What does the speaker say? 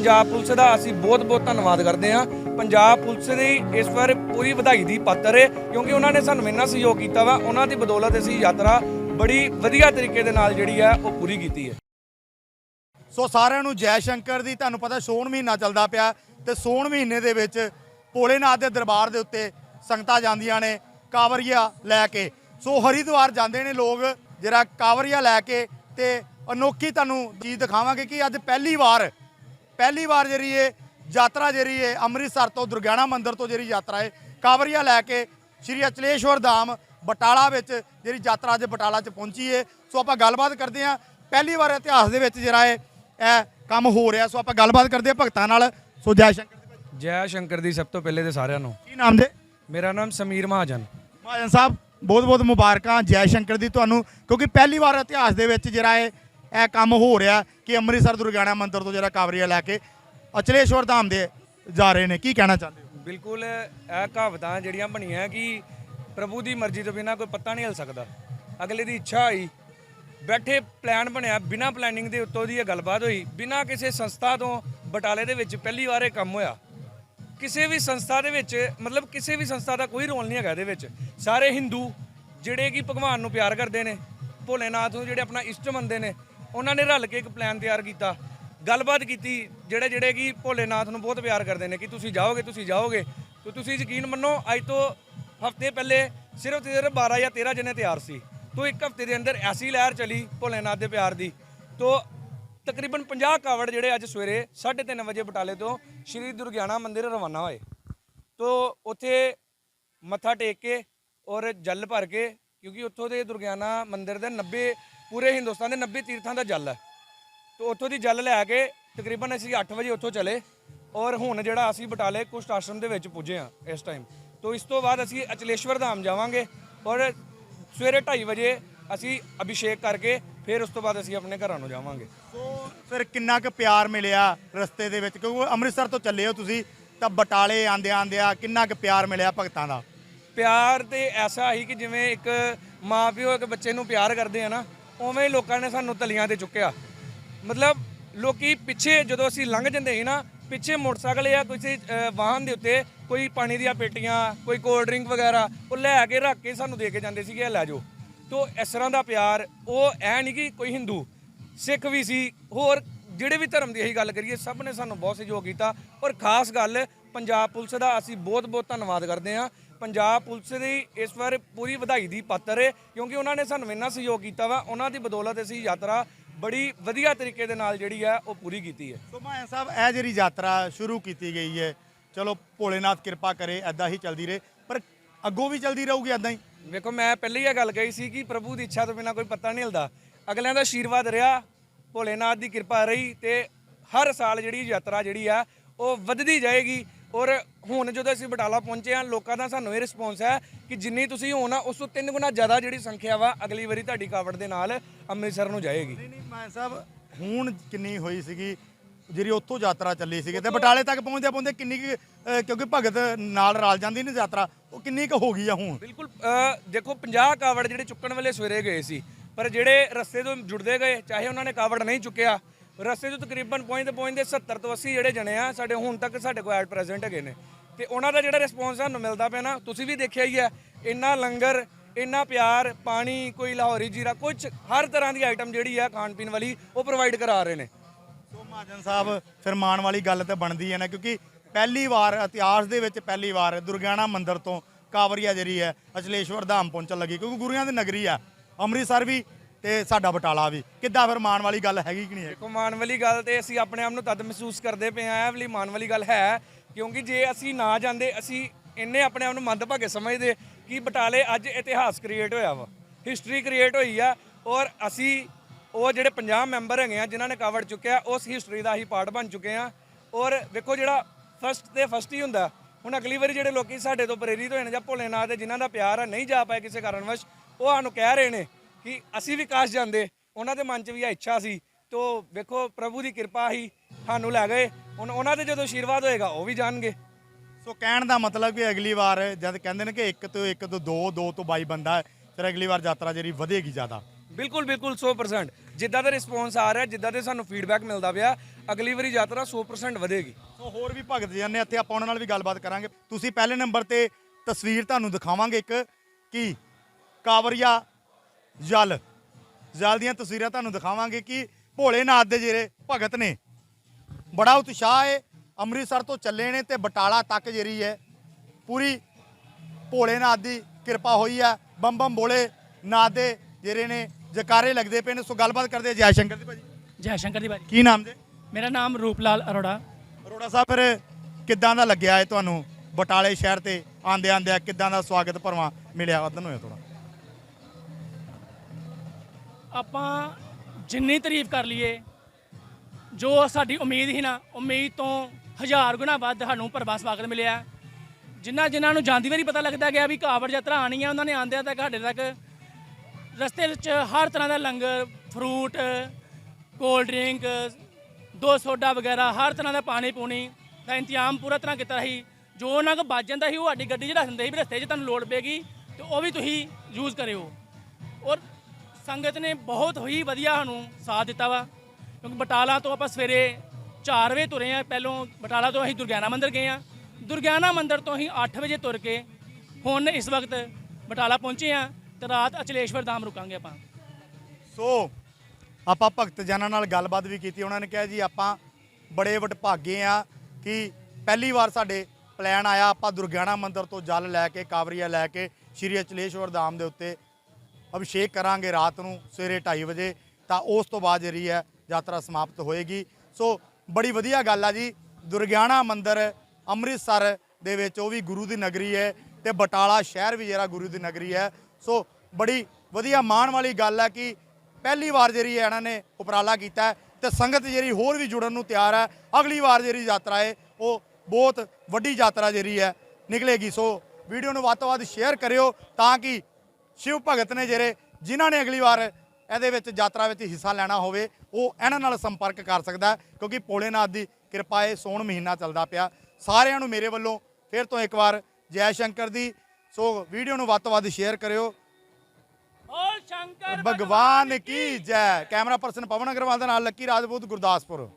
Punjab police ਦਾ ਅਸੀਂ ਬਹੁਤ-ਬਹੁਤ ਧੰਨਵਾਦ ਕਰਦੇ ਹਾਂ। ਪੰਜਾਬ ਪੁਲਿਸ ਦੀ ਇਸ ਵਾਰ ਪੂਰੀ ਵਧਾਈ ਦੀ ਪਾਤਰ ਹੈ, ਕਿਉਂਕਿ ਉਹਨਾਂ ਨੇ ਸਾਨੂੰ ਇੰਨਾ ਸਹਿਯੋਗ ਕੀਤਾ ਵਾ, ਉਹਨਾਂ ਦੀ ਬਦੌਲਤ ਅਸੀਂ ਯਾਤਰਾ ਬੜੀ ਵਧੀਆ ਤਰੀਕੇ ਦੇ ਨਾਲ ਜਿਹੜੀ ਹੈ, ਉਹ ਪੂਰੀ ਕੀਤੀ ਹੈ। ਸੋ ਸਾਰਿਆਂ ਨੂੰ ਜੈ ਸ਼ੰਕਰ ਦੀ, ਤੁਹਾਨੂੰ ਪਤਾ ਸੋਣ ਮਹੀਨਾ ਚੱਲਦਾ ਪਿਆ ਤੇ ਸੋਣ ਮਹੀਨੇ ਦੇ ਵਿੱਚ ਭੋਲੇਨਾਥ ਦੇ ਦਰਬਾਰ ਦੇ ਉੱਤੇ ਸੰਗਤਾਂ ਜਾਂਦੀਆਂ ਨੇ ਕਾਵਰੀਆ ਲੈ ਕੇ। ਸੋ ਹਰਿਦੁਆਰ ਜਾਂਦੇ ਨੇ ਲੋਕ, ਜਿਹੜਾ ਕਾਵਰੀਆ ਲੈ ਕੇ ਤੇ ਅਨੋਖੀ ਤੁਹਾਨੂੰ ਚੀਜ਼ ਦਿਖਾਵਾਂਗੇ ਕਿ ਅੱਜ ਪਹਿਲੀ ਵਾਰ ਪਹਿਲੀ ਵਾਰ ਜਿਹੜੀ ਇਹ ਯਾਤਰਾ ਜਿਹੜੀ ਹੈ ਅੰਮ੍ਰਿਤਸਰ ਤੋਂ ਦੁਰਗਿਆਣਾ ਮੰਦਿਰ ਤੋਂ ਜਿਹੜੀ ਯਾਤਰਾ ਹੈ ਕਾਵਰੀਆ ਲੈ ਕੇ ਸ਼੍ਰੀ ਅਚਲੇਸ਼ਵਰ ਧਾਮ ਬਟਾਲਾ ਵਿੱਚ ਜਿਹੜੀ ਯਾਤਰਾ ਅੱਜ ਬਟਾਲਾ 'ਚ ਪਹੁੰਚੀ ਹੈ ਸੋ ਆਪਾਂ ਗੱਲਬਾਤ ਕਰਦੇ ਹਾਂ। ਪਹਿਲੀ ਵਾਰ ਇਤਿਹਾਸ ਦੇ ਵਿੱਚ ਜਿਹੜਾ ਹੈ ਇਹ ਕੰਮ ਹੋ ਰਿਹਾ। ਸੋ ਆਪਾਂ ਗੱਲਬਾਤ ਕਰਦੇ ਹਾਂ ਭਗਤਾਂ ਨਾਲ। ਸੋ ਜੈ ਸ਼ੰਕਰ ਜੀ ਭਾਜੀ। ਜੈ ਸ਼ੰਕਰ ਦੀ ਸਭ ਤੋਂ ਪਹਿਲੇ ਤੇ ਸਾਰਿਆਂ ਨੂੰ। ਕੀ ਨਾਮ ਦੇ ਮੇਰਾ ਨਾਮ ਸਮੀਰ ਮਹਾਜਨ। ਮਹਾਜਨ ਸਾਹਿਬ ਬਹੁਤ ਬਹੁਤ ਮੁਬਾਰਕਾਂ। ਜੈ ਸ਼ੰਕਰ ਦੀ ਤੁਹਾਨੂੰ। ਕਿਉਂਕਿ ਪਹਿਲੀ ਵਾਰ ਇਤਿਹਾਸ ਦੇ ਵਿੱਚ ਜਿਹੜਾ ਹੈ ਇਹ ਕੰਮ ਹੋ ਰਿਹਾ ਕਿ ਅੰਮ੍ਰਿਤਸਰ ਦੁਰਗਿਆਣਾ ਮੰਦਿਰ ਤੋਂ ਜਿਹੜਾ ਕਾਵਰੀਆ ਲੈ ਕੇ ਅਚਲੇਸ਼ਵਰ ਧਾਮ ਦੇ ਜਾ ਰਹੇ ਨੇ। ਕੀ ਕਹਿਣਾ ਚਾਹੁੰਦੇ ਹੋ? ਬਿਲਕੁਲ, ਇਹ ਕਹਾਵਤਾਂ ਜਿਹੜੀਆਂ ਬਣੀਆਂ ਕਿ ਪ੍ਰਭੂ ਦੀ ਮਰਜ਼ੀ ਤੋਂ ਬਿਨਾ ਕੋਈ ਪੱਤਾ ਨਹੀਂ ਹਿਲ ਸਕਦਾ। ਅਗਲੇ ਦੀ ਇੱਛਾ ਆਈ। ਬੈਠੇ ਪਲਾਨ ਬਣਿਆ, ਬਿਨਾ ਪਲੈਨਿੰਗ ਦੇ ਉੱਤੋਂ ਦੀ ਇਹ ਗੱਲਬਾਤ ਹੋਈ। ਬਿਨਾ ਕਿਸੇ ਸੰਸਥਾ ਤੋਂ ਬਟਾਲੇ ਦੇ ਵਿੱਚ ਪਹਿਲੀ ਵਾਰ ਇਹ ਕੰਮ ਹੋਇਆ। ਕਿਸੇ ਵੀ ਸੰਸਥਾ ਦੇ ਵਿੱਚ, ਮਤਲਬ ਕਿਸੇ ਵੀ ਸੰਸਥਾ ਦਾ ਕੋਈ ਰੋਲ ਨਹੀਂ ਹੈਗਾ ਇਹਦੇ ਵਿੱਚ। ਸਾਰੇ ਹਿੰਦੂ ਜਿਹੜੇ ਕਿ ਭਗਵਾਨ ਨੂੰ ਪਿਆਰ ਕਰਦੇ ਨੇ, ਭੋਲੇਨਾਥ ਨੂੰ ਜਿਹੜੇ ਆਪਣਾ ਇਸ਼ਟ ਮੰਨਦੇ ਨੇ ਉਹਨਾਂ ਨੇ ਰਲ ਕੇ ਇੱਕ ਪਲਾਨ ਤਿਆਰ ਕੀਤਾ। ਗੱਲਬਾਤ ਕੀਤੀ, ਜਿਹੜੇ ਜਿਹੜੇ ਕਿ ਭੋਲੇਨਾਥ ਨੂੰ ਬਹੁਤ ਪਿਆਰ ਕਰਦੇ ਨੇ ਕਿ ਤੁਸੀਂ ਜਾਓਗੇ ਤੁਸੀਂ ਜਾਓਗੇ। ਤੇ ਤੁਸੀਂ ਯਕੀਨ ਮੰਨੋ, ਅੱਜ ਤੋਂ ਹਫ਼ਤੇ ਪਹਿਲੇ ਸਿਰਫ ਤੇ ਸਿਰਫ 12 ਜਾਂ 13 ਜਣੇ ਤਿਆਰ ਸੀ। ਤੋਂ ਇੱਕ ਹਫ਼ਤੇ ਦੇ ਅੰਦਰ ਐਸੀ ਲਹਿਰ ਚਲੀ ਭੋਲੇਨਾਥ ਦੇ ਪਿਆਰ ਦੀ। ਤੋਂ ਤਕਰੀਬਨ 50 ਕਾਵੜ ਜਿਹੜੇ ਅੱਜ ਸਵੇਰੇ 3:30 ਵਜੇ ਬਟਾਲੇ ਤੋਂ ਸ਼੍ਰੀ ਦੁਰਗਿਆਣਾ ਮੰਦਿਰ ਰਵਾਨਾ ਹੋਏ। ਤੋਂ ਉੱਥੇ ਮੱਥਾ ਟੇਕ ਕੇ ਔਰ ਜਲ ਭਰ ਕੇ, ਕਿਉਂਕਿ ਉੱਥੋਂ ਦੇ ਦੁਰਗਿਆਣਾ ਮੰਦਿਰ ਦੇ 90 ਪੂਰੇ ਹਿੰਦੁਸਤਾਨ ਦੇ 90 ਤੀਰਥਾਂ ਦਾ ਜਲ ਹੈ। ਤੋਂ ਉੱਥੋਂ ਦੀ ਜਲ ਲੈ ਕੇ ਤਕਰੀਬਨ ਅਸੀਂ 8 ਵਜੇ ਉੱਥੋਂ ਚਲੇ ਔਰ ਹੁਣ ਜਿਹੜਾ ਅਸੀਂ ਬਟਾਲੇ ਕੁਸ਼ਟ ਆਸ਼ਰਮ ਦੇ ਵਿੱਚ ਪੁੱਜੇ ਹਾਂ ਇਸ ਟਾਈਮ ਤੋਂ ਇਸ ਤੋਂ ਬਾਅਦ ਅਸੀਂ ਅਚਲੇਸ਼ਵਰ ਧਾਮ ਜਾਵਾਂਗੇ ਔਰ ਸਵੇਰੇ 2:30 ਵਜੇ ਅਸੀਂ ਅਭਿਸ਼ੇਕ ਕਰਕੇ ਫਿਰ ਉਸ ਤੋਂ ਬਾਅਦ ਅਸੀਂ ਆਪਣੇ ਘਰਾਂ ਨੂੰ ਜਾਵਾਂਗੇ। ਸੋ ਫਿਰ ਕਿੰਨਾ ਕੁ ਪਿਆਰ ਮਿਲਿਆ ਰਸਤੇ ਦੇ ਵਿੱਚ? ਕਿਉਂਕਿ ਅੰਮ੍ਰਿਤਸਰ ਤੋਂ ਚੱਲੇ ਹੋ ਤੁਸੀਂ ਤਾਂ ਬਟਾਲੇ ਆਂਦੇ ਆਂਦਿਆਂ ਕਿੰਨਾ ਕੁ ਪਿਆਰ ਮਿਲਿਆ ਭਗਤਾਂ ਦਾ? ਪਿਆਰ ਤੇ ਐਸਾ ਹੀ ਕਿ ਜਿਵੇਂ ਇੱਕ ਮਾਂ ਪਿਓ ਇੱਕ ਬੱਚੇ ਨੂੰ ਪਿਆਰ ਕਰਦੇ ਆ ਨਾ ਉਵੇਂ ਹੀ ਲੋਕਾਂ ਨੇ ਸਾਨੂੰ ਤਲੀਆਂ ਤੇ ਚੁੱਕਿਆ। ਮਤਲਬ ਲੋਕੀ ਪਿੱਛੇ ਜਦੋਂ ਅਸੀਂ ਲੰਘ ਜਾਂਦੇ ਸੀ ਨਾ, ਪਿੱਛੇ ਮੋਟਰਸਾਈਕਲ ਜਾਂ ਕਿਸੇ ਵਾਹਨ ਦੇ ਉੱਤੇ ਕੋਈ ਪਾਣੀ ਦੀਆਂ ਪੇਟੀਆਂ, ਕੋਈ ਕੋਲਡ ਡਰਿੰਕ ਵਗੈਰਾ, ਉਹ ਲੈ ਕੇ ਰੱਖ ਕੇ ਸਾਨੂੰ ਦੇ ਕੇ ਜਾਂਦੇ ਸੀਗੇ, ਇਹ ਲੈ ਜਾਓ। ਤੋ ਇਸ ਤਰ੍ਹਾਂ ਦਾ ਪਿਆਰ, ਉਹ ਐ ਨਹੀਂ ਕਿ ਕੋਈ ਹਿੰਦੂ, ਸਿੱਖ ਵੀ ਸੀ। ਹੋਰ ਜਿਹੜੇ ਵੀ ਧਰਮ ਦੀ ਅਸੀਂ ਗੱਲ ਕਰੀਏ, ਸਭ ਨੇ ਸਾਨੂੰ ਬਹੁਤ ਸਹਿਯੋਗ ਕੀਤਾ। ਔਰ ਖਾਸ ਗੱਲ ਪੰਜਾਬ ਪੁਲਿਸ ਦਾ ਅਸੀਂ ਬਹੁਤ-ਬਹੁਤ ਧੰਨਵਾਦ ਕਰਦੇ ਹਾਂ। ਪੰਜਾਬ ਪੁਲਿਸ ਦੀ ਇਸ ਵਾਰ ਪੂਰੀ ਵਧਾਈ ਦੀ ਪਾਤਰ ਹੈ ਕਿਉਂਕਿ ਉਹਨਾਂ ਨੇ ਸਾਨੂੰ ਇੰਨਾ ਸਹਿਯੋਗ ਕੀਤਾ ਵਾ ਉਹਨਾਂ ਦੀ ਬਦੌਲਤ ਅਸੀਂ ਯਾਤਰਾ ਬੜੀ ਵਧੀਆ ਤਰੀਕੇ ਦੇ ਨਾਲ ਜਿਹੜੀ ਹੈ ਉਹ ਪੂਰੀ ਕੀਤੀ ਹੈ। ਸੋ ਮਾਨ ਸਾਹਿਬ ਇਹ ਜਿਹੜੀ ਯਾਤਰਾ ਸ਼ੁਰੂ ਕੀਤੀ ਗਈ ਹੈ ਚਲੋ ਭੋਲੇਨਾਥ ਕਿਰਪਾ ਕਰੇ ਐਦਾਂ ਹੀ ਚੱਲਦੀ ਰਹੇ ਪਰ ਅੱਗੋਂ ਵੀ ਚੱਲਦੀ ਰਹੂਗੀ ਐਦਾਂ ਹੀ? ਵੇਖੋ ਮੈਂ ਪਹਿਲੇ ਹੀ ਇਹ ਗੱਲ ਕਹੀ ਸੀ ਕਿ ਪ੍ਰਭੂ ਦੀ ਇੱਛਾ ਤੋਂ ਬਿਨਾ ਕੋਈ ਪੱਤਾ ਨਹੀਂ ਹਿਲਦਾ। ਅਗਲਿਆਂ ਦਾ ਆਸ਼ੀਰਵਾਦ ਰਿਹਾ ਭੋਲੇਨਾਥ ਦੀ ਕਿਰਪਾ ਰਹੀ ਤੇ ਹਰ ਸਾਲ ਜਿਹੜੀ ਯਾਤਰਾ ਜਿਹੜੀ ਆ ਉਹ ਵੱਧਦੀ ਜਾਏਗੀ। ਔਰ ਹੁਣ ਜਦੋਂ ਅਸੀਂ ਬਟਾਲਾ ਪਹੁੰਚੇ ਹਾਂ ਲੋਕਾਂ ਦਾ ਸਾਨੂੰ ਇਹ ਰਿਸਪੌਂਸ ਹੈ ਕਿ ਜਿੰਨੀ ਤੁਸੀਂ ਹੋਣਾ ਉਸ ਤੋਂ ਤਿੰਨ ਗੁਣਾ ਜ਼ਿਆਦਾ ਜਿਹੜੀ ਸੰਖਿਆ ਵਾ ਅਗਲੀ ਵਾਰੀ ਤੁਹਾਡੀ ਕਾਵੜ ਦੇ ਨਾਲ ਅੰਮ੍ਰਿਤਸਰ ਨੂੰ ਜਾਏਗੀ। ਨਹੀਂ ਨਹੀਂ ਮਾਨ ਸਾਹਿਬ ਹੁਣ ਕਿੰਨੀ ਹੋਈ ਸੀਗੀ ਜਿਹੜੀ ਉੱਥੋਂ ਯਾਤਰਾ ਚੱਲੀ ਸੀਗੀ ਤੇ ਬਟਾਲੇ ਤੱਕ ਪਹੁੰਚਦੇ ਪਹੁੰਚਦੇ ਕਿੰਨੀ ਕਿਉਂਕਿ ਭਗਤ ਨਾਲ ਰਲ ਜਾਂਦੀ ਨੇ ਯਾਤਰਾ ਉਹ ਕਿੰਨੀ ਕੁ ਹੋ ਗਈ ਆ ਹੁਣ? ਬਿਲਕੁਲ ਦੇਖੋ 50 ਕਾਵੜ ਜਿਹੜੇ ਚੁੱਕਣ ਵੇਲੇ ਸਵੇਰੇ ਗਏ ਸੀ ਪਰ ਜਿਹੜੇ ਰਸਤੇ ਤੋਂ ਜੁੜਦੇ ਗਏ ਚਾਹੇ ਉਹਨਾਂ ਨੇ ਕਾਵੜ ਨਹੀਂ ਚੁੱਕਿਆ ਰਸਤੇ ਤੋਂ ਤਕਰੀਬਨ ਪਹੁੰਚਦੇ ਪਹੁੰਚਦੇ 70 ਤੋਂ 80 ਜਿਹੜੇ ਜਣੇ ਆ, ਸਾਡੇ ਹੁਣ ਤੱਕ ਸਾਡੇ ਕੋਲ ਐਟ ਪ੍ਰੈਜ਼ੈਂਟ ਹੈਗੇ ਨੇ। ਤੇ ਉਹਨਾਂ ਦਾ ਜਿਹੜਾ ਰਿਸਪੌਂਸ ਸਾਨੂੰ ਮਿਲਦਾ ਪਿਆ ਨਾ, ਤੁਸੀਂ ਵੀ ਦੇਖਿਆ ਹੀ ਹੈ ਇੰਨਾ ਲੰਗਰ, ਇੰਨਾ ਪਿਆਰ, ਪਾਣੀ, ਕੋਈ ਲਾਹੌਰੀ ਜੀਰਾ ਕੁਝ ਹਰ ਤਰ੍ਹਾਂ ਦੀ ਆਈਟਮ ਜਿਹੜੀ ਆ ਖਾਣ ਪੀਣ ਵਾਲੀ, ਉਹ ਪ੍ਰੋਵਾਈਡ ਕਰਾ ਰਹੇ ਨੇ। ਸੋ ਮਹਾਜਨ ਸਾਹਿਬ, ਫਿਰ ਮਾਣ ਵਾਲੀ ਗੱਲ ਤਾਂ ਬਣਦੀ ਹੈ ਨਾ, ਕਿਉਂਕਿ ਪਹਿਲੀ ਵਾਰ, ਇਤਿਹਾਸ ਦੇ ਵਿੱਚ ਪਹਿਲੀ ਵਾਰ ਦੁਰਗਿਆਣਾ ਮੰਦਿਰ ਤੋਂ ਕਾਵਰੀਆ ਜਿਹੜੀ ਹੈ, ਅਚਲੇਸ਼ਵਰ ਧਾਮ ਪਹੁੰਚਣ ਲੱਗੀ, ਕਿਉਂਕਿ ਗੁਰੂਆਂ ਦੀ ਨਗਰੀ ਆ। ਅੰਮ੍ਰਿਤਸਰ ਵੀ ਤੇ ਸਾਡਾ ਬਟਾਲਾ ਵੀ। ਕਿੱਦਾਂ ਫਿਰ ਮਾਣ ਵਾਲੀ ਗੱਲ ਹੈਗੀ ਕਿ ਨਹੀਂ ਹੈ ਦੇਖੋ, ਮਾਣ ਵਾਲੀ ਗੱਲ ਤੇ ਅਸੀਂ ਆਪਣੇ ਆਪ ਨੂੰ ਤਦ ਮਹਿਸੂਸ ਕਰਦੇ ਪਏ ਆ ਇਹ ਵਾਲੀ ਮਾਣ ਵਾਲੀ ਗੱਲ ਹੈ, ਕਿਉਂਕਿ ਜੇ ਅਸੀਂ ਨਾ ਜਾਂਦੇ, ਅਸੀਂ ਇੰਨੇ ਆਪਣੇ ਆਪ ਨੂੰ ਮੰਦਭਾਗੇ ਸਮਝਦੇ ਕਿ ਬਟਾਲੇ ਅੱਜ ਇਤਿਹਾਸ ਕ੍ਰੀਏਟ ਹੋਇਆ ਵਾ ਹਿਸਟਰੀ ਕ੍ਰੀਏਟ ਹੋਈ ਆ, ਔਰ ਅਸੀਂ ਉਹ ਜਿਹੜੇ 50 ਮੈਂਬਰ ਹੈਗੇ ਆ, ਜਿਨ੍ਹਾਂ ਨੇ ਕਾਵੜ ਚੁੱਕਿਆ, ਉਸ ਹਿਸਟਰੀ ਦਾ ਹੀ ਪਾਰਟ ਬਣ ਚੁੱਕੇ ਆ। ਔਰ ਵੇਖੋ ਜਿਹੜਾ ਫਸਟ ਤੇ ਫਸਟ ਹੀ ਹੁੰਦਾ, ਹੁਣ ਅਗਲੀ ਵਾਰੀ ਜਿਹੜੇ ਲੋਕੀ ਸਾਡੇ ਤੋਂ ਪ੍ਰੇਰਿਤ ਹੋਏ ਨੇ ਜਾਂ ਭੋਲੇਨਾਥ ਦੇ, ਜਿਨ੍ਹਾਂ ਦਾ ਪਿਆਰ ਆ, ਨਹੀਂ ਜਾ ਪਾਏ ਕਿਸੇ ਕਾਰਨ ਵਸ਼ ਉਹ ਸਾਨੂੰ ਕਹਿ ਰਹੇ ਨੇ ਕਿ ਅਸੀਂ ਵੀ ਕਾਸ਼ ਜਾਂਦੇ। ਉਹਨਾਂ ਦੇ ਮਨ 'ਚ ਵੀ ਇਹ ਇੱਛਾ ਸੀ ਤੋ ਵੇਖੋ ਪ੍ਰਭੂ ਦੀ ਕਿਰਪਾ ਹੀ ਸਾਨੂੰ ਲੈ ਗਏ। ਹੁਣ ਉਹਨਾਂ ਦੇ ਜਦੋਂ ਆਸ਼ੀਰਵਾਦ ਹੋਏਗਾ ਉਹ ਵੀ ਜਾਣਗੇ। ਸੋ ਕਹਿਣ ਦਾ ਮਤਲਬ ਕਿ ਅਗਲੀ ਵਾਰ ਜਦ ਕਹਿੰਦੇ ਨੇ ਕਿ ਇੱਕ ਤੋਂ ਇੱਕ ਤੋਂ ਦੋ ਦੋ ਤੋਂ 22 ਬੰਦਾ ਫਿਰ ਅਗਲੀ ਵਾਰ ਯਾਤਰਾ ਜਿਹੜੀ ਵਧੇਗੀ ਜ਼ਿਆਦਾ। ਬਿਲਕੁਲ ਬਿਲਕੁਲ 100% ਜਿੱਦਾਂ ਦਾ ਰਿਸਪੌਂਸ ਆ ਰਿਹਾ ਜਿੱਦਾਂ ਦੇ ਸਾਨੂੰ ਫੀਡਬੈਕ ਮਿਲਦਾ ਪਿਆ ਅਗਲੀ ਵਾਰੀ ਯਾਤਰਾ 100% ਵਧੇਗੀ। ਸੋ ਹੋਰ ਵੀ ਭਗਤ ਜੀ ਨੇ ਇੱਥੇ ਆਪਾਂ ਉਹਨਾਂ ਨਾਲ ਵੀ ਗੱਲਬਾਤ ਕਰਾਂਗੇ। ਤੁਸੀਂ ਪਹਿਲੇ ਨੰਬਰ ਤੇ ਤਸਵੀਰ ਤੁਹਾਨੂੰ ਦਿਖਾਵਾਂਗੇ ਇੱਕ ਕੀ ਕਾਵਰੀਆ ਜਲ। ਜਲ ਦੀਆਂ ਤਸਵੀਰਾਂ ਤੁਹਾਨੂੰ ਦਿਖਾਵਾਂਗੇ ਕਿ ਭੋਲੇਨਾਥ ਦੇ ਜਿਹੜੇ ਭਗਤ ਨੇ ਬੜਾ ਉਤਸ਼ਾਹ ਹੈ ਅੰਮ੍ਰਿਤਸਰ ਤੋਂ ਚੱਲੇ ਨੇ ਤੇ ਬਟਾਲਾ ਤੱਕ ਜਿਹੜੀ ਹੈ ਪੂਰੀ ਭੋਲੇਨਾਥ ਦੀ ਕਿਰਪਾ ਹੋਈ ਹੈ ਬੰਮ ਬੰਮ ਭੋਲੇ ਨਾਥ ਦੇ ਜਿਹੜੇ ਨੇ ਜਕਾਰੇ ਲੱਗਦੇ ਪਏ ਨੇ। ਸੋ ਗੱਲਬਾਤ ਕਰਦੇ ਜੈ ਸ਼ੰਕਰ ਦੀ ਭਾਜੀ। ਜੈ ਸ਼ੰਕਰ ਦੀ ਬਾਈ ਕੀ ਨਾਮ ਜੀ? ਮੇਰਾ ਨਾਮ ਰੂਪਲਾਲ ਅਰੋੜਾ। ਅਰੋੜਾ ਸਾਹਿਬ ਫਿਰ ਕਿੱਦਾਂ ਦਾ ਲੱਗਿਆ ਹੈ ਤੁਹਾਨੂੰ? ਬਟਾਲੇ ਸ਼ਹਿਰ ਤੇ ਆਂਦੇ ਆਂਦੇ ਕਿੱਦਾਂ ਦਾ ਸਵਾਗਤ ਭਰਵਾਂ ਮਿਲਿਆ? ਵਧਨ ਹੋਇਆ ਥੋੜਾ ਆਪਾਂ ਜਿੰਨੀ ਤਾਰੀਫ ਕਰ ਲਈਏ, ਜੋ ਸਾਡੀ ਉਮੀਦ ਸੀ ਨਾ, ਉਮੀਦ ਤੋਂ ਹਜ਼ਾਰ ਗੁਣਾ ਵੱਧ ਸਾਨੂੰ ਭਰਵਾਂ ਸਵਾਗਤ ਮਿਲਿਆ। ਜਿਨ੍ਹਾਂ ਜਿਨ੍ਹਾਂ ਨੂੰ ਜਾਂਦੀ ਵਾਰੀ ਪਤਾ ਲੱਗਦਾ ਗਿਆ ਵੀ ਕਾਵੜ ਯਾਤਰਾ ਆਣੀ ਆ, ਉਹਨਾਂ ਨੇ ਆਂਦਿਆਂ ਤੱਕ, ਸਾਡੇ ਤੱਕ ਰਸਤੇ ਵਿੱਚ ਹਰ ਤਰ੍ਹਾਂ ਦਾ ਲੰਗਰ ਫਰੂਟ ਕੋਲਡ ਡਰਿੰਕ ਦੋ ਸੋਡਾ ਵਗੈਰਾ, ਹਰ ਤਰ੍ਹਾਂ ਦਾ ਪਾਣੀ ਪੂਣੀ ਦਾ ਇੰਤਜ਼ਾਮ ਪੂਰਾ ਤਰ੍ਹਾਂ ਕੀਤਾ ਸੀ। ਜੋ ਉਹਨਾਂ ਕੋਲ ਬਚ ਜਾਂਦਾ ਸੀ, ਉਹ ਸਾਡੀ ਗੱਡੀ 'ਚ ਰੱਖ ਦਿੰਦੇ ਸੀ ਵੀ ਰਸਤੇ 'ਚ ਤੁਹਾਨੂੰ ਲੋੜ ਪਏਗੀ ਤੇ ਉਹ ਵੀ ਤੁਸੀਂ ਯੂਜ਼ ਕਰਿਓ। ਔਰ ਸੰਗਤ ਨੇ ਬਹੁਤ ਹੀ ਵਧੀਆ ਸਾਨੂੰ ਸਾਥ ਦਿੱਤਾ ਵਾ, ਕਿਉਂਕਿ ਬਟਾਲਾ ਤੋਂ ਆਪਾਂ ਸਵੇਰੇ 4 ਵਜੇ ਤੁਰੇ ਆ ਪਹਿਲੋਂ ਬਟਾਲਾ ਤੋਂ ਅਸੀਂ ਦੁਰਗਿਆਨਾ ਮੰਦਿਰ ਗਏ ਆ ਦੁਰਗਿਆਨਾ ਮੰਦਿਰ ਤੋਂ ਅਸੀਂ 8 ਵਜੇ ਤੁਰ ਕੇ ਹੁਣ ਇਸ ਵਕਤ ਬਟਾਲਾ ਪਹੁੰਚੇ ਆ ਤੇ ਰਾਤ ਅਚਲੇਸ਼ਵਰ ਧਾਮ ਰੁਕਾਂਗੇ ਆਪਾਂ। ਸੋ, ਆਪਾਂ ਭਗਤ ਜਨਾਂ ਨਾਲ ਗੱਲਬਾਤ ਵੀ ਕੀਤੀ, ਉਹਨਾਂ ਨੇ ਕਿਹਾ ਜੀ, ਆਪਾਂ ਬੜੇ ਵਡਭਾਗੇ ਆ ਕਿ ਪਹਿਲੀ ਵਾਰ ਸਾਡੇ ਪਲਾਨ ਆਇਆ ਆਪਾਂ ਦੁਰਗਿਆਣਾ ਮੰਦਿਰ ਤੋਂ ਜਲ ਲੈ ਕੇ, ਕਾਵਰੀਆ ਲੈ ਕੇ ਸ਼੍ਰੀ ਅਚਲੇਸ਼ਵਰ ਧਾਮ ਦੇ ਉੱਤੇ ਅਭਿਸ਼ੇਕ ਕਰਾਂਗੇ ਰਾਤ ਨੂੰ ਸਵੇਰੇ 2:30 ਵਜੇ, ਤਾਂ ਉਸ ਤੋਂ ਬਾਅਦ ਜਿਹੜੀ ਹੈ ਯਾਤਰਾ ਸਮਾਪਤ ਹੋਏਗੀ। ਸੋ ਬੜੀ ਵਧੀਆ ਗੱਲ ਆ ਜੀ, ਦੁਰਗਿਆਣਾ ਮੰਦਿਰ ਅੰਮ੍ਰਿਤਸਰ ਦੇ ਵਿੱਚ, ਉਹ ਵੀ ਗੁਰੂ ਦੀ ਨਗਰੀ ਹੈ ਤੇ ਬਟਾਲਾ ਸ਼ਹਿਰ ਵੀ ਜਿਹੜਾ ਗੁਰੂ ਦੀ ਨਗਰੀ ਹੈ। ਸੋ ਬੜੀ ਵਧੀਆ ਮਾਣ ਵਾਲੀ ਗੱਲ ਹੈ ਕਿ ਪਹਿਲੀ ਵਾਰ ਜਿਹੜੀ ਹੈ ਇਹਨਾਂ ਨੇ ਉਪਰਾਲਾ ਕੀਤਾ ਹੈ ਤੇ ਸੰਗਤ ਜਿਹੜੀ ਹੋਰ ਵੀ ਜੁੜਨ ਨੂੰ ਤਿਆਰ ਹੈ, ਅਗਲੀ ਵਾਰ ਜਿਹੜੀ ਯਾਤਰਾ ਹੈ, ਉਹ ਬਹੁਤ ਵੱਡੀ ਯਾਤਰਾ ਜਿਹੜੀ ਹੈ ਨਿਕਲੇਗੀ। ਸੋ ਵੀਡੀਓ ਨੂੰ ਵੱਧ ਤੋਂ ਵੱਧ ਸ਼ੇਅਰ ਕਰਿਓ ਤਾਂ ਕਿ ਸ਼ਿਵ ਭਗਤ ਨੇ ਜਿਹੜੇ ਜਿਨ੍ਹਾਂ ਨੇ ਅਗਲੀ ਵਾਰ ਇਹਦੇ ਵਿੱਚ ਯਾਤਰਾ ਵਿੱਚ ਹਿੱਸਾ ਲੈਣਾ ਹੋਵੇ ਉਹ ਇਹਨਾਂ ਨਾਲ ਸੰਪਰਕ ਕਰ ਸਕਦਾ ਕਿਉਂਕਿ ਭੋਲੇਨਾਥ ਦੀ ਕਿਰਪਾ ਹੈ ਸੋਣ ਮਹੀਨਾ ਚੱਲਦਾ ਪਿਆ। ਸਾਰਿਆਂ ਨੂੰ ਮੇਰੇ ਵੱਲੋਂ ਫਿਰ ਤੋਂ ਇੱਕ ਵਾਰ ਜੈ ਸ਼ੰਕਰ ਦੀ। ਸੋ ਵੀਡੀਓ ਨੂੰ ਵੱਧ ਤੋਂ ਵੱਧ ਸ਼ੇਅਰ ਕਰਿਓ। ਓ ਸ਼ੰਕਰ ਭਗਵਾਨ ਕੀ ਜੈ। ਕੈਮਰਾ ਪਰਸਨ ਪਵਨ ਅਗਰਵਾਲ ਦੇ ਨਾਲ ਲੱਕੀ ਰਾਜਪੂਤ ਗੁਰਦਾਸਪੁਰ।